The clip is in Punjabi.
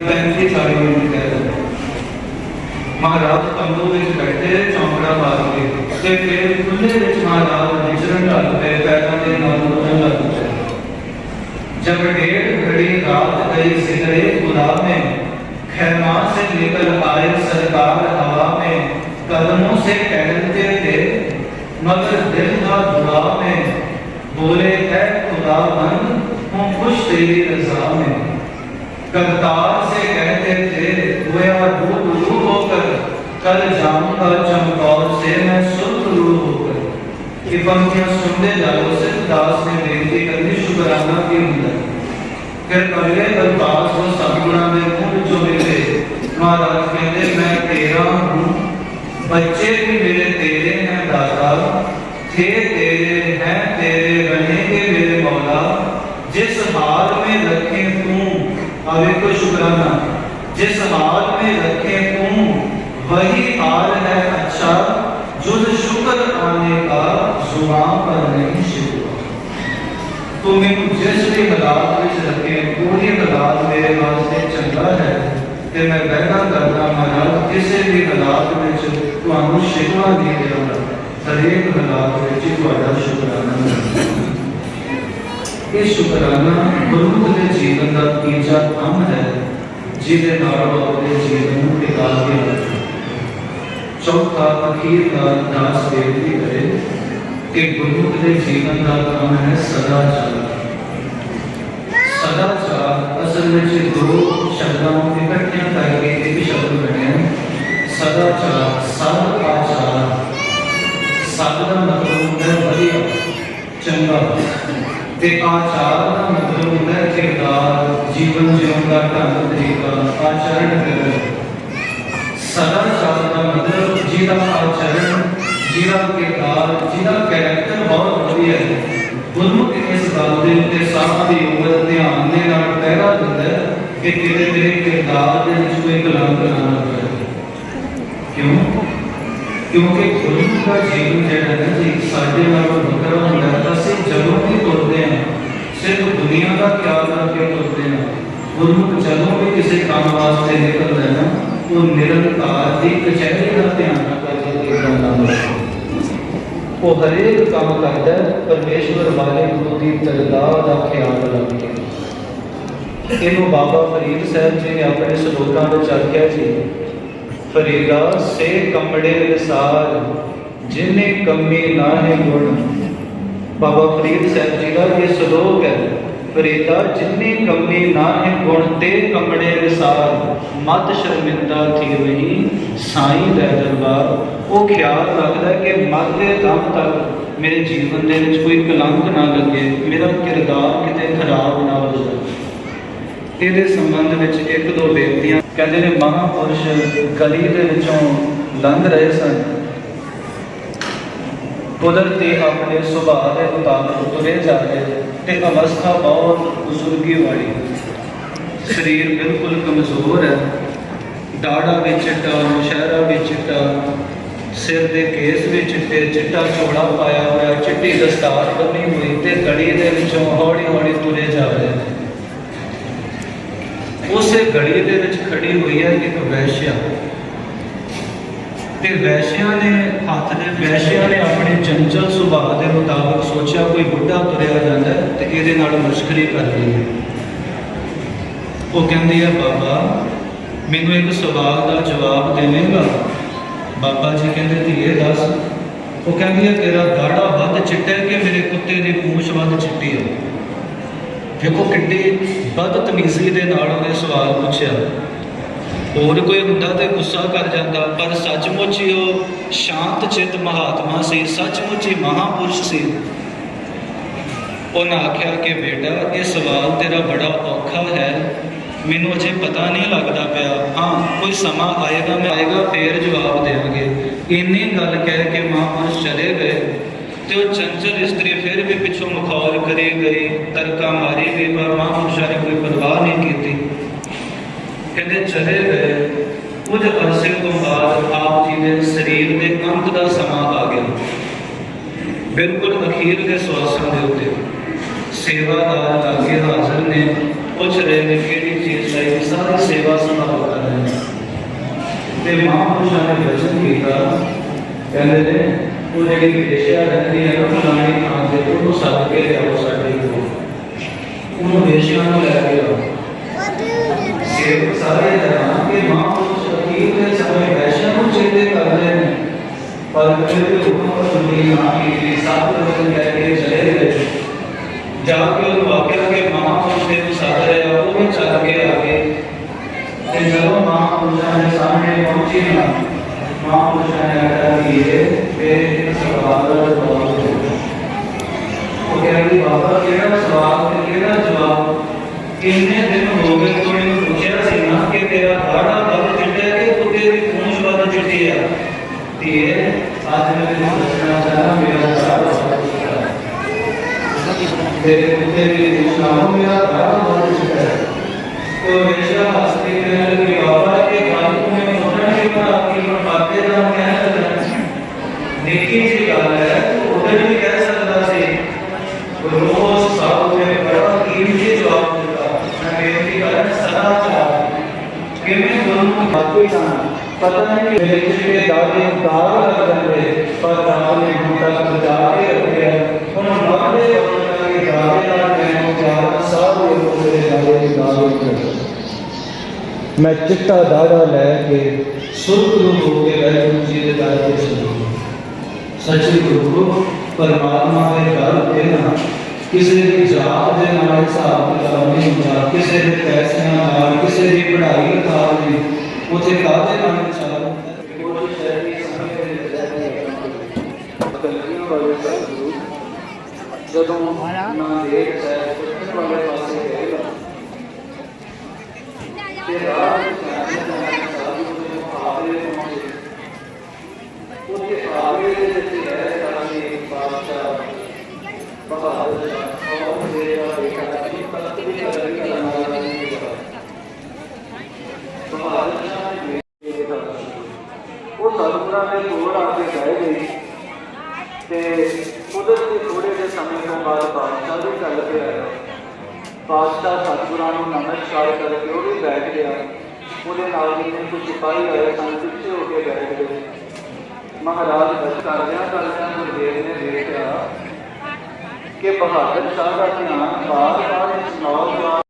ਪੈਂਤੀ ਸਾਲ ਦੀ ਉਮਰ ਹੈ ਮਹਾਰਾਜ ਤੰਬੂ ਵਿੱਚ ਬੈਠੇ ਚੌਂਕੜਾ ਮਾਰ ਕੇ ਤੇ ਫਿਰ ਖੁੱਲੇ ਵਿੱਚ ਮਹਾਰਾਜ ਵਿਚਰਨ ਲੱਗ ਪਏ ਪੈਰਾਂ ਦੇ ਨਾਲ ਉਤਰਨ ਲੱਗ ਪਏ जब डेढ़ घड़ी रात गई सिगरे खुदा में खैमा से निकल आए सरकार हवा में कदमों से टहलते थे मगर दिल का दुआ में बोले है खुदा बंद हूँ खुश तेरी रजा में करतार कल जाम का चमकौर से मैं सुर्ख रूह होकर कि पंक्तियां सुनने जाओ सिर्फ दास ने बेनती करनी शुक्राना की अंदर फिर पगले बलदास को सगुणा में मुंह जो मिले महाराज कहते मैं तेरा हूँ बच्चे भी मेरे तेरे हैं दादा थे तेरे हैं तेरे रहेंगे मेरे मौला जिस हाल में रखे तू अभी को शुक्राना ਤੇ ਮੈਂ ਬਹਿਣਾ ਕਰਦਾ ਮਹਾਰਾਜ ਕਿਸੇ ਵੀ ਹਾਲਾਤ ਵਿੱਚ ਤੁਹਾਨੂੰ ਸ਼ਿਕਵਾ ਨਹੀਂ ਦੇਵਾਂਗਾ ਹਰੇਕ ਹਾਲਾਤ ਵਿੱਚ ਤੁਹਾਡਾ ਸ਼ੁਕਰਾਨਾ ਇਹ ਸ਼ੁਕਰਾਨਾ ਗੁਰਮੁਖ ਦੇ ਜੀਵਨ ਦਾ ਤੀਜਾ ਕੰਮ ਹੈ, ਜਿਹਦੇ ਨਾਲ ਉਹ ਜੀਵਨ ਨੂੰ ਟਿਕਾ ਕੇ ਰੱਖੇ। ਚੌਥਾ ਅਖੀਰ ਦਾ ਦਾਸ ਬੇਨਤੀ ਕਰੇ ਕਿ ਗੁਰਮੁਖ ਦੇ ਜੀਵਨ ਦਾ ਕੰਮ ਹੈ ਸਦਾਚਾਰ ਸਦਾਚਾਰ ਤੇ ਆਚਾਰ ਦਾ ਮਤਲਬ ਹੁੰਦਾ ਹੈ, ਕਿਰਦਾਰ, ਜੀਵਨ ਜਿਉਣ ਦਾ ਢੰਗ ਤਰੀਕਾ, ਆਚਰਣ ਕਰਨਾ। ਸਦਾਚਾਰ ਦਾ ਮਤਲਬ ਜਿਹਦਾ ਆਚਰਣ, ਜਿਹਦਾ ਕਿਰਦਾਰ, ਜਿਹਦਾ ਕੈਰੈਕਟਰ ਬਹੁਤ ਵਧੀਆ ਹੈ। ਗੁਰਮੁਖ ਇਸ ਗੱਲ ਦੇ ਉੱਤੇ ਸਾਹ ਦੀ ਉਮਰ ਧਿਆਨ ਦੇ ਨਾਲ ਪਹਿਰਾ ਦਿੰਦਾ ਹੈ ਕਿ ਕਿਤੇ ਮੇਰੇ ਕਿਰਦਾਰ ਦੇ ਵਿੱਚ ਕੋਈ ਕਲੰਕ ਨਾ ਲੱਗੇ। ਕਿਉਂ? ਕਿਉਂਕਿ ਗੁਰਮੁਖ ਦਾ ਜੀਵਨ ਜਿਹੜਾ ਹੈ ਜੀ ਸਾਡੇ ਨਾਲੋਂ ਵੱਖਰਾ ਹੁੰਦਾ ਹੈ ਅਸੀਂ ਜਦੋਂ ਵੀ ਤੁਰਦੇ ਹਾਂ ਸਿਰਫ ਦੁਨੀਆ ਦਾ ਖਿਆਲ ਰੱਖ ਕੇ ਤੁਰਦੇ ਹਾਂ ਗੁਰਮੁਖ ਜਦੋਂ ਵੀ ਕਿਸੇ ਕੰਮ ਵਾਸਤੇ ਨਿਕਲਦਾ ਹੈ ਨਾ ਉਹ ਨਿਰੰਕਾਰ ਦੀ ਕਚਹਿਰੀ ਦਾ ਧਿਆਨ ਕਰਕੇ ਨਿਕਲਦਾ ਹੈ ਉਹ ਹਰੇਕ ਕੰਮ ਕਰਦਾ ਹੈ, ਪਰਮੇਸ਼ਵਰ ਵਾਲੇ ਗੁਰੂ ਦੀ ਦਰਗਾਹ ਦਾ ਖਿਆਲ ਰੱਖ ਕੇ ਇਹਨੂੰ ਬਾਬਾ ਫਰੀਦ ਸਾਹਿਬ ਜੀ ਨੇ ਆਪਣੇ ਸ਼ਲੋਕਾਂ ਵਿੱਚ ਆਖਿਆ ਜੀ, ਫਰੀਦਾ ਸੇ ਕੰਮੜੇ ਵਿਸਾਰ ਜਿਨੇ ਕੰਮੀ ਨਾਹੇ ਗੁਣ। ਬਾਬਾ ਫਰੀਦ ਸਾਹਿਬ ਜੀ ਦਾ ਇਹ ਸ਼ਲੋਕ ਹੈ ਫਰੀਦਾ ਜਿਨੇ ਕੰਮੀ ਨਾਹੇ ਗੁਣ, ਤੇ ਕੰਮੜੇ ਵਿਸਾਰ। ਮਤ ਸ਼ਰਮਿੰਦਾ ਥੀ ਵਹੀ ਸਾਈਂ ਦਾ ਦਰਬਾਰ। ਉਹ ਖਿਆਲ ਰੱਖਦਾ ਕਿ ਮਰਦੇ ਦਮ ਤੱਕ ਮੇਰੇ ਜੀਵਨ ਦੇ ਵਿੱਚ ਕੋਈ ਕਲੰਕ ਨਾ ਲੱਗੇ, ਮੇਰਾ ਕਿਰਦਾਰ ਕਿਤੇ ਖਰਾਬ ਨਾ ਹੋ ਜਾਵੇ। ਇਹਦੇ ਸੰਬੰਧ ਵਿੱਚ ਇੱਕ ਦੋ ਬੇਨਤੀਆਂ ਕਹਿੰਦੇ ਨੇ, ਮਹਾਪੁਰਸ਼ ਗਲੀ ਦੇ ਵਿੱਚੋਂ ਲੰਘ ਰਹੇ ਸਨ। ਕੁਦਰਤੀ ਆਪਣੇ ਸੁਭਾਅ ਦੇ ਮੁਤਾਬਕ ਤੁਰੇ ਜਾ ਰਹੇ ਤੇ ਅਵਸਥਾ ਬਹੁਤ ਬਜ਼ੁਰਗੀ ਵਾਲੀ। ਸਰੀਰ ਬਿਲਕੁਲ ਕਮਜ਼ੋਰ ਹੈ। ਦਾੜਾ ਵਿੱਚ ਚਿੱਟਾ, ਮੁਸ਼ਹਿਰਾ ਵਿੱਚ ਚਿੱਟਾ, ਸਿਰ ਦੇ ਕੇਸ ਵਿੱਚ ਚਿੱਟੇ ਚਿੱਟਾ ਚੋੜਾ ਪਾਇਆ ਹੋਇਆ, ਚਿੱਟੀ ਦਸਤਾਰ ਬੰਨੀ ਹੋਈ ਤੇ ਗਲੀ ਦੇ ਵਿੱਚੋਂ ਹੌਲੀ ਹੌਲੀ ਤੁਰੇ ਜਾ ਰਹੇ ਨੇ। ਉਸੇ ਗਲੀ ਦੇ ਵਿੱਚ ਖੜੀ ਹੋਈ ਹੈ ਇੱਕ ਵੈਸ਼ਿਆ। ਤੇ ਵੈਸ਼ਿਆ ਨੇ ਹੱਥ ਦੇ, ਵੈਸ਼ਿਆ ਨੇ ਸੁਭਾਅ ਦੇ ਮੁਤਾਬਕ ਸੋਚਿਆ ਕੋਈ ਬੁੱਢਾ ਤੁਰਿਆ ਜਾਂਦਾ ਤੇ ਇਹਦੇ ਨਾਲ ਮੁਸ਼ਕਰੀ ਕਰ ਲਈਏ ਉਹ ਕਹਿੰਦੀ ਹੈ, ਬਾਬਾ, ਮੈਨੂੰ ਇੱਕ ਸਵਾਲ ਦਾ ਜਵਾਬ ਦੇਵੇਂਗਾ? ਬਾਬਾ ਜੀ ਕਹਿੰਦੇ, ਧੀਏ, ਦੱਸ। ਉਹ ਕਹਿੰਦੀ ਹੈ, ਤੇਰਾ ਦਾੜਾ ਵੱਧ ਚਿੱਟਾ ਹੈ ਕਿ ਮੇਰੇ ਕੁੱਤੇ ਦੀ ਪੂਛ ਵੱਧ ਚਿੱਟੀ ਹੈ? ਦੇਖੋ, ਕਿੱਡੀ ਬਦਤਮੀਜ਼ੀ ਦੇ ਨਾਲ ਉਹਨੇ ਸਵਾਲ ਪੁੱਛਿਆ। ਹੋਰ ਕੋਈ ਹੁੰਦਾ ਤੇ ਗੁੱਸਾ ਕਰ ਜਾਂਦਾ, ਪਰ ਸੱਚਮੁੱਚ ਹੀ ਉਹ ਸ਼ਾਂਤ ਚਿੱਤ ਮਹਾਤਮਾ ਸੀ, ਸੱਚਮੁੱਚ ਹੀ ਮਹਾਪੁਰਸ਼ ਸੀ। ਉਹਨਾਂ ਆਖਿਆ ਕਿ ਬੇਟਾ, ਇਹ ਸਵਾਲ ਤੇਰਾ ਬੜਾ ਔਖਾ ਹੈ। ਮੈਨੂੰ ਅਜੇ ਪਤਾ ਨਹੀਂ ਲੱਗਦਾ ਪਿਆ। ਹਾਂ, ਕੋਈ ਸਮਾਂ ਆਏਗਾ, ਮੈਂ ਆਏਗਾ, ਫੇਰ ਜਵਾਬ ਦੇਵਾਂਗੇ। ਇੰਨੀ ਗੱਲ ਕਹਿ ਕੇ ਮਹਾਪੁਰਸ਼ ਚਲੇ ਗਏ ਤੇ ਉਹ ਚੰਚਲ ਇਸਤਰੀ ਫਿਰ ਵੀ ਪਿੱਛੋਂ ਮਖੌਲ ਕਰੀ ਗਈ, ਤਰਕਾ ਮਾਰੀ ਗਈ, ਪਰ ਮਹਾਪੁਰਸ਼ਾਂ ਨੇ ਕੋਈ ਪਰਵਾਹ ਨਹੀਂ ਕੀਤੀ। ਕਹਿੰਦੇ ਚਲੇ ਗਏ ਕੁਝ ਅਰਸੇ ਤੋਂ ਬਾਅਦ ਆਪ ਜੀ ਦੇ ਸਰੀਰ ਦੇ ਅੰਤ ਦਾ ਸਮਾਂ ਆ ਗਿਆ। ਬਿਲਕੁਲ ਅਖੀਰ ਦੇ ਸਵਾਸਾਂ ਦੇ ਉੱਤੇ ਸੇਵਾਦਾਰ ਲਾਗੇ ਹਾਜ਼ਰ ਨੇ, ਪੁੱਛ ਰਹੇ ਨੇ ਕਿਹੜੀ ਚੀਜ਼ ਲਈ ਸਾਰੀ ਸੇਵਾ ਸੰਭਾਲ ਕਰ ਰਹੇ ਨੇ। ਤੇ ਮਹਾਂਪੁਰਸ਼ਾਂ ਨੇ ਵਚਨ ਕੀਤਾ, ਕਹਿੰਦੇ ਨੇ, ਉਹ ਜਿਹੜੀ ਵਿਦੇਸ਼ਿਆ ਰਹਿੰਦੀ ਹੈ ਨਾ ਫਲਾਣੀ ਥਾਂ ਤੇ ਉਹਨੂੰ ਸੱਦ ਕੇ ਲਿਆਓ ਸਾਡੇ ਕੋਲ ਉਹਨੂੰ ਵਿਦੇਸ਼ੀਆਂ ਨੂੰ ਲੈ ਕੇ ਆਓ। ਸੇਵਕ ਸਾਰੇ ਜਨਾਂ ਕਿ ਮਹਾਂਪੁਰਸ਼ ਅਖੀਰ ਦੇ ਸਮੇਂ ਵੈਸ਼ਿਆਂ ਨੂੰ ਚੇਤੇ ਕਰਦੇ ਨੇ ਪਰ ਫਿਰ ਵੀ ਹੁਕਮ ਪਰ ਸੁਣੀ ਨਾ ਕੀਤੀ ਸੱਤ ਵਚਨ ਕਹਿ ਕੇ ਚਲੇ ਗਏ ਜਾ ਕੇ ਉਹ ਵਾਕਿਆ ਕਿ ਮਹਾਂਪੁਰਸ਼ ਦੇ ਨੂੰ ਸੱਦ ਰਿਹਾ ਉਹ ਵੀ ਚੱਲ ਕੇ ਆ ਗਏ ਤੇ ਜਦੋਂ ਮਹਾਂਪੁਰਸ਼ਾਂ ਦੇ ਸਾਹਮਣੇ ਪਹੁੰਚੀ ਨਾ ਮਹਾਂਪੁਰਸ਼ਾਂ ਨੇ ਆਖਿਆ ਕਿ ਇਹ ਮੇਰੇ ਸਵਾਲ ਦਾ ਜਵਾਬ ਦਿਓ ਉਹ ਕਹਿੰਦੀ ਬਾਬਾ ਕਿਹੜਾ ਸਵਾਲ ਤੇ ਕਿਹੜਾ ਜਵਾਬ ਕਿੰਨੇ ਦਿਨ ਹੋ ਗਏ ਤੂੰ ਮੈਨੂੰ ਪੁੱਛਿਆ ਸੀ ਨਾ ਕਿ ਤੇਰਾ ਦਾੜਾ ਵੱਧ ਚਿੱਟਾ ਹੈ ਕਿ ਕੁੱਤੇ ਦੀ ਪੂੰਛ ਵੱਧ ਚਿੱਟੀ ਹੈ ਧੀਰ ਅੱਜ ਮੈਂ ਤੈਨੂੰ ਦੱਸਣਾ ਚਾਹਣਾ ਮੇਰਾ ਸਾਰਾ ਸਭ ਤੇਰੇ ਉੱਤੇ ਵੀ ਦੁਸ਼ਮਣ ਮੇਰਾ ਸਾਰਾ ਬਹੁਤ ਕੁਝ ਹੈ। ਤੋ ਹਮੇਸ਼ਾ ਹੱਸਦੀ ਰਹਿਣ ਬਾਕੀ ਤਾਂ ਪਤਾ ਨਹੀਂ ਮੇਰੇ ਕਿਹੜੇ ਦਾਦੇ ਦਾਗ ਲੱਗ ਜਾਂਦੇ ਪਰ ਦਾਗ ਨੇ ਬੂਟਾ ਸਜਾ ਕੇ ਰੱਖਿਆ ਹੁਣ ਮਰਦੇ ਉਹਨਾਂ ਦੇ ਦਾਦੇ ਨਾਲ ਮੈਨੂੰ ਪਿਆਰ ਸਾਰੇ ਮੇਰੇ ਦਾਦੇ ਦੇ ਦਾਗ ਉੱਤੇ ਮੈਂ ਚਿੱਟਾ ਦਾੜਾ ਲੈ ਕੇ ਸੁਰਤ ਨੂੰ ਹੋ ਕੇ ਗਏ ਜੀ ਦੇ ਦਾਦੇ ਸੁਣੋ ਸੱਚੇ ਗੁਰੂ, ਪਰਮਾਤਮਾ ਦੇ ਘਰ ਉੱਤੇ ਨਾ ਕਿਸੇ ਦੀ ਜਾਤ ਦੇ ਨਾਲ ਹਿਸਾਬ ਕਿਤਾਬ ਨਹੀਂ ਹੁੰਦਾ, ਕਿਸੇ ਦੇ ਪੈਸਿਆਂ ਨਾਲ, ਕਿਸੇ ਦੀ ਪੜ੍ਹਾਈ ਨਾਲ ਨਹੀਂ ਉਥੇ ਕਾਹਦੇ ਨਾਲ ਵਿਚਾਰ ਹੁੰਦਾ ਹੈ? ਉਹ ਸ਼ਹਿਰੀ ਸਮੇਂ ਦੇ ਵਿੱਚ ਗਲਤੀਆਂ ਵਾਲੇ ਸਤਿਗੁਰੂ ਜਦੋਂ ਨਾ ਦੇਖ ਹੈ ਉਸ ਵਾਲੇ ਪਾਸੇ ਗਏ ਤੇ ਰਾਤ ਉਹਦੇ ਆਗੇ ਦੇ ਵਿੱਚ ਹੈ ਸਾਡੀ ਬਾਦਸ਼ਾਹ ਬਹਾਦਰ ਸ਼ਾਹ ਔਰ ਮੇਰਾ ਬੇਟਾ ਜੀ ਤਖਤ ਵੀ ਕਰੀ ਕਰਨਾ ਬਹਾਦਰ ਸ਼ਾਹ ਨੇ ਉਹ ਸਤਿਗੁਰਾਂ ਦੇ ਕੋਲ ਆ ਕੇ ਬਹਿ ਗਏ ਤੇ ਕੁਦਰਤ ਦੇ ਥੋੜੇ ਜਿਹੇ ਸਮੇਂ ਤੋਂ ਬਾਅਦ ਬਾਦਸ਼ਾਹ ਵੀ ਚੱਲ ਪਿਆ ਬਾਦਸ਼ਾਹ ਸਤਿਗੁਰਾਂ ਨੂੰ ਨਮਸਕਾਰ ਕਰਕੇ ਉਹ ਵੀ ਬੈਠ ਗਿਆ। ਉਹਦੇ ਨਾਲ ਜਿੰਨੇ ਕੁ ਸਿਪਾਹੀ ਆਏ ਸਨ ਪਿੱਛੇ ਹੋ ਕੇ ਬੈਠ ਗਏ। ਮਹਾਰਾਜ ਬਸ ਕਰਦਿਆਂ ਕਰਦਿਆਂ ਗੁਰਦੇਵ ਨੇ ਦੇਖਿਆ ਕਿ ਬਹਾਦਰ ਸਾਹਿਬ ਦਾ ਧਿਆਨ ਬਾਰ-ਬਾਰ ਇਸ ਨੌਜਵਾਨ